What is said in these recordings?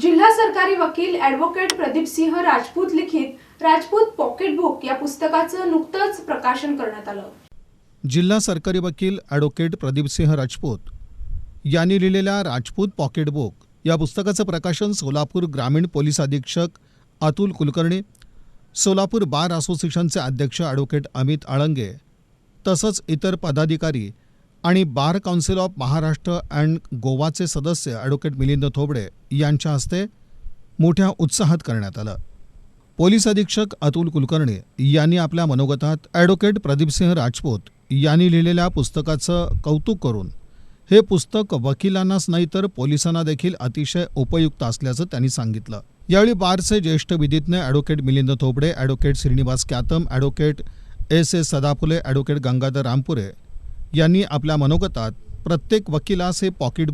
जिल्हा सरकारी वकील ॲडव्होकेट प्रदीप सिंह राजपूत लिखित राजपूत पॉकेट बुक या पुस्तकाचं नुकतंच प्रकाशन करण्यात आलं. जिल्हा सरकारी वकील ॲडव्होकेट प्रदीपसिंह राजपूत यांनी लिहिलेल्या राजपूत पॉकेट बुक या पुस्तकाचं प्रकाशन सोलापूर ग्रामीण पोलीस अधीक्षक अतुल कुलकर्णी सोलापूर बार असोसिएशनचे अध्यक्ष ॲडव्होकेट अमित आळंगे तसंच इतर पदाधिकारी आणि bar council of Maharashtra and गोवाचे सदस्य ॲडव्होकेट मिलिंद थोबडे यांच्या हस्ते मोठ्या उत्साहात करण्यात आलं. पोलीस अधीक्षक अतुल कुलकर्णी यांनी आपल्या मनोगतात ॲडव्होकेट प्रदीपसिंह राजपूत यांनी लिहिलेल्या पुस्तकाचं कौतुक करून हे पुस्तक वकिलांनाच नाही तर पोलिसांना देखील अतिशय उपयुक्त असल्याचं त्यांनी सांगितलं. यावेळी बारचे ज्येष्ठ विधिज्ञ advocate Milind Thobde advocate Srinivas Kyatam advocate S S Sadaphule advocate Gangadhar Rampure यांनी आपल्या मनोगतात प्रत्येक वकिलास हे पॉकेट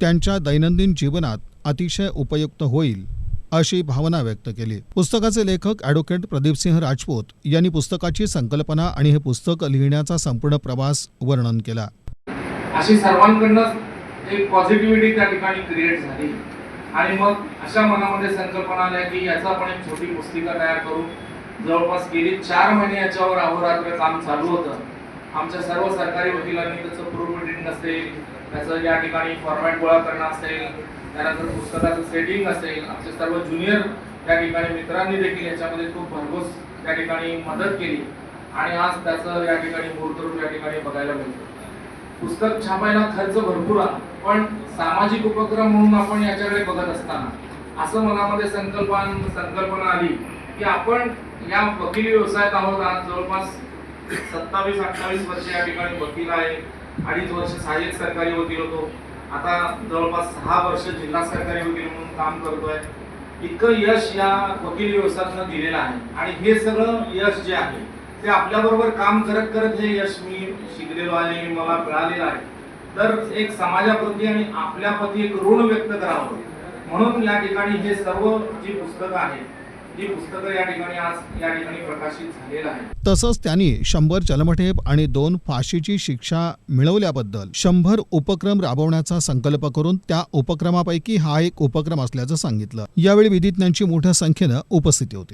त्यांच्या दैनंदिन जीवनात अतिशय उपयुक्त होईल अशी भावना व्यक्त केली. पुस्तकाचे लेखक ॲडव्होकेट प्रदीपसिंह राजपूत यांनी पुस्तकाची संकल्पना आणि हे पुस्तक लिहिण्याचा संपूर्ण प्रवास वर्णन केला. अशी सर्वांकडनं एक पॉझिटिव्हिटी त्या ठिकाणी क्रिएट झाली. आणि मग अशा मनामध्ये संकल्पना आल्या की याचा आपण एक छोटी पुस्तिका तयार करू. जवळपास गेली चार महिने याच्यावर अहोरात्र काम चालू होतं. आमच्या सर्व सरकारी वकिलांनी त्याचं प्रूफ रिडिंग असेल त्याचं या ठिकाणी फॉर्मॅट गोळा करणं असेल त्यानंतर पुस्तकाचं सेटिंग असेल आमचे सर्व ज्युनियर त्या ठिकाणी मित्रांनी देखील याच्यामध्ये खूप भरघोस त्या ठिकाणी मदत केली. आणि आज त्याचं या ठिकाणी मूर्तरूप या ठिकाणी बघायला मिळतं. पुस्तक छापायला खर्च भरपूर आला पण सामाजिक उपक्रम म्हणून आपण याच्याकडे बघत असताना असं मनामध्ये संकल्पन संकल्पना आली की आपण या वकिली व्यवसायात आहोत आज जवळपास सत्तावीस अठ्ठावीस वर्ष या ठिकाणी वकील आहे. अडीच वर्ष सहाय्यक सरकारी वकील होतो. आता जवळपास सहा वर्ष जिल्हा सरकारी वकील म्हणून काम करतोय. इतकं यश या वकील व्यवसायातनं दिलेलं आहे. आणि हे सगळं यश जे आहे ते आपल्याबरोबर काम करत करत हे यश मी शिकलेलो आहे मला मिळालेलं आहे. तर एक समाजाप्रती आणि आपल्याप्रती एक ऋण व्यक्त करावं. म्हणून या ठिकाणी हे सर्व जी पुस्तकं आहेत तसंच त्यांनी शंभर जलमठेप आणि दोन फाशीची शिक्षा मिळवल्याबद्दल शंभर उपक्रम राबवण्याचा संकल्प करून त्या उपक्रमापैकी हा एक उपक्रम असल्याचं सांगितलं. यावेळी विधिज्ञांची मोठ्या संख्येनं उपस्थिती होती.